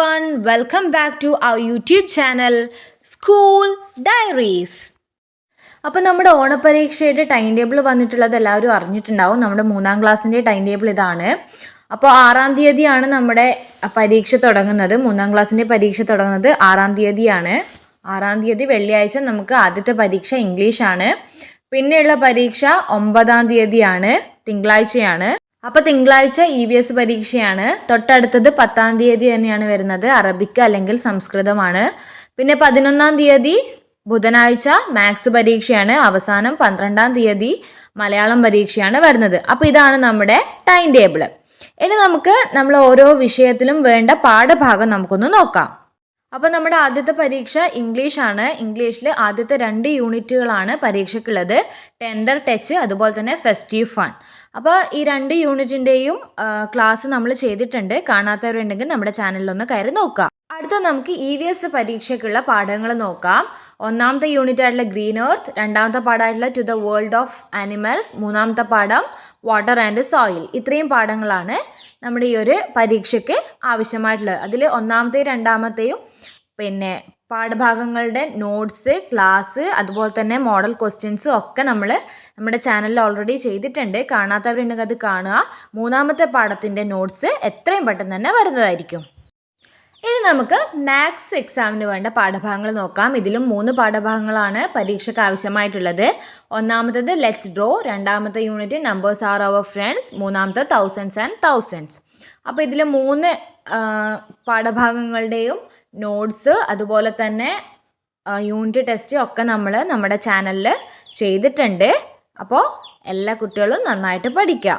everyone, welcome back to our YouTube channel School Diaries. അപ്പോൾ നമ്മുടെ ഓണപരീക്ഷയുടെ time table വന്നിട്ടുള്ളത് എല്ലാവരും അറിഞ്ഞിട്ടുണ്ടാവും. നമ്മുടെ മൂന്നാം ക്ലാസ്സിന്റെ ടൈം ടേബിൾ ഇതാണ്. അപ്പോൾ ആറാം തീയതിയാണ് നമ്മുടെ പരീക്ഷ തുടങ്ങുന്നത്. മൂന്നാം ക്ലാസ്സിന്റെ പരീക്ഷ തുടങ്ങുന്നത് ആറാം തീയതിയാണ്. ആറാം തീയതി വെള്ളിയാഴ്ച നമുക്ക് ആദ്യത്തെ പരീക്ഷ ഇംഗ്ലീഷാണ് പിന്നെയുള്ള പരീക്ഷ ഒമ്പതാം തീയതിയാണ് തിങ്കളാഴ്ചയാണ്. അപ്പോൾ തിങ്കളാഴ്ച ഇ വി എസ് പരീക്ഷയാണ്. തൊട്ടടുത്തത് പത്താം തീയതി തന്നെയാണ് വരുന്നത്. അറബിക്ക് അല്ലെങ്കിൽ സംസ്കൃതമാണ്. പിന്നെ പതിനൊന്നാം തീയതി ബുധനാഴ്ച മാത്സ് പരീക്ഷയാണ്. അവസാനം പന്ത്രണ്ടാം തീയതി മലയാളം പരീക്ഷയാണ് വരുന്നത്. അപ്പോൾ ഇതാണ് നമ്മുടെ ടൈം ടേബിൾ ഇനി നമുക്ക് നമ്മൾ ഓരോ വിഷയത്തിലും വേണ്ട പാഠഭാഗം നമുക്കൊന്ന് നോക്കാം. അപ്പോൾ നമ്മുടെ ആദ്യത്തെ പരീക്ഷ ഇംഗ്ലീഷ് ആണ്. ഇംഗ്ലീഷിൽ ആദ്യത്തെ രണ്ട് യൂണിറ്റുകളാണ് പരീക്ഷയ്ക്കുള്ളത്. ടെൻഡർ ടച്ച് അതുപോലെ തന്നെ ഫെസ്റ്റീവ് ഫൺ അപ്പോൾ ഈ രണ്ട് യൂണിറ്റിന്റെയും ക്ലാസ് നമ്മൾ ചെയ്തിട്ടുണ്ട്. കാണാത്തവരുണ്ടെങ്കിൽ നമ്മുടെ ചാനലിലൊന്ന് കയറി നോക്കാം അടുത്ത നമുക്ക് ഇ വി എസ് പരീക്ഷയ്ക്കുള്ള പാഠങ്ങൾ നോക്കാം. ഒന്നാമത്തെ യൂണിറ്റ് ആയിട്ടുള്ള ഗ്രീൻ എർത്ത് രണ്ടാമത്തെ പാഠമായിട്ടുള്ള to the world of animals മൂന്നാമത്തെ പാഠം വാട്ടർ ആൻഡ് സോയിൽ ഇത്രയും പാഠങ്ങളാണ് നമ്മുടെ ഈ ഒരു പരീക്ഷയ്ക്ക് ആവശ്യമായിട്ടുള്ളത്. അതിൽ ഒന്നാമത്തെയും രണ്ടാമത്തെയും പിന്നെ പാഠഭാഗങ്ങളുടെ നോട്ട്സ് ക്ലാസ് അതുപോലെ തന്നെ മോഡൽ ക്വസ്റ്റ്യൻസും ഒക്കെ നമ്മൾ നമ്മുടെ ചാനലിൽ ഓൾറെഡി ചെയ്തിട്ടുണ്ട്. കാണാത്തവരുണ്ടെങ്കിൽ അത് കാണുക. മൂന്നാമത്തെ പാഠത്തിന്റെ നോട്ട്സ് എത്രയും പെട്ടെന്ന് തന്നെ വരുന്നതായിരിക്കും. നമുക്ക് മാത്സ് എക്സാമിന് വേണ്ട പാഠഭാഗങ്ങൾ നോക്കാം. ഇതിലും മൂന്ന് പാഠഭാഗങ്ങളാണ് പരീക്ഷയ്ക്ക് ആവശ്യമായിട്ടുള്ളത്. ഒന്നാമത്തത് ലെറ്റ്സ് ഡ്രോ രണ്ടാമത്തെ unit numbers are our friends മൂന്നാമത്തെ തൗസൻഡ്സ് ആൻഡ് തൗസൻഡ്സ് അപ്പോൾ ഇതിൽ മൂന്ന് പാഠഭാഗങ്ങളുടെയും നോട്ട്സ് അതുപോലെ തന്നെ യൂണിറ്റ് ടെസ്റ്റ് ഒക്കെ നമ്മൾ നമ്മുടെ ചാനലിൽ ചെയ്തിട്ടുണ്ട്. അപ്പോൾ എല്ലാ കുട്ടികളും നന്നായിട്ട് പഠിക്കുക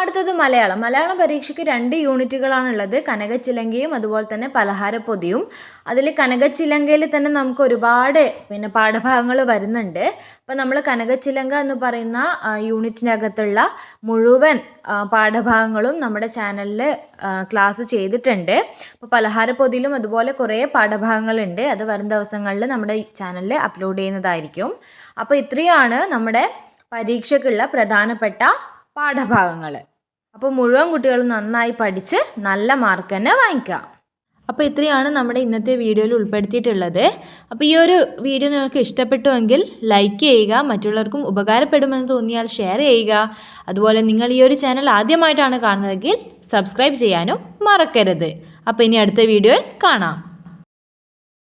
അടുത്തത് മലയാളം. മലയാളം പരീക്ഷയ്ക്ക് രണ്ട് യൂണിറ്റുകളാണുള്ളത്. കനകച്ചിലങ്കയും അതുപോലെ തന്നെ പലഹാരപ്പൊതിയും. അതിൽ കനകച്ചിലങ്കയിൽ തന്നെ നമുക്ക് ഒരുപാട് പിന്നെ പാഠഭാഗങ്ങൾ വരുന്നുണ്ട്. അപ്പോൾ നമ്മൾ കനകച്ചിലങ്ക എന്ന് പറയുന്ന യൂണിറ്റിനകത്തുള്ള മുഴുവൻ പാഠഭാഗങ്ങളും നമ്മുടെ ചാനലിൽ ക്ലാസ് ചെയ്തിട്ടുണ്ട്. അപ്പോൾ പലഹാരപ്പൊതിയിലും അതുപോലെ കുറേ പാഠഭാഗങ്ങളുണ്ട്. അത് വരും ദിവസങ്ങളിൽ നമ്മുടെ ചാനലിൽ അപ്ലോഡ് ചെയ്യുന്നതായിരിക്കും. അപ്പോൾ ഇത്രയാണ് നമ്മുടെ പരീക്ഷയ്ക്കുള്ള പ്രധാനപ്പെട്ട പാഠഭാഗങ്ങൾ അപ്പോൾ മുഴുവൻ കുട്ടികളും നന്നായി പഠിച്ച് നല്ല മാർക്ക് തന്നെ വാങ്ങിക്കാം അപ്പോൾ ഇത്രയാണ് നമ്മുടെ ഇന്നത്തെ വീഡിയോയിൽ ഉൾപ്പെടുത്തിയിട്ടുള്ളത്. അപ്പോൾ ഈ ഒരു വീഡിയോ നിങ്ങൾക്ക് ഇഷ്ടപ്പെട്ടുവെങ്കിൽ ലൈക്ക് ചെയ്യുക മറ്റുള്ളവർക്കും ഉപകാരപ്പെടുമെന്ന് തോന്നിയാൽ ഷെയർ ചെയ്യുക. അതുപോലെ നിങ്ങൾ ഈ ഒരു ചാനൽ ആദ്യമായിട്ടാണ് കാണുന്നതെങ്കിൽ സബ്സ്ക്രൈബ് ചെയ്യാനും മറക്കരുത്. അപ്പോൾ ഇനി അടുത്ത വീഡിയോയിൽ കാണാം.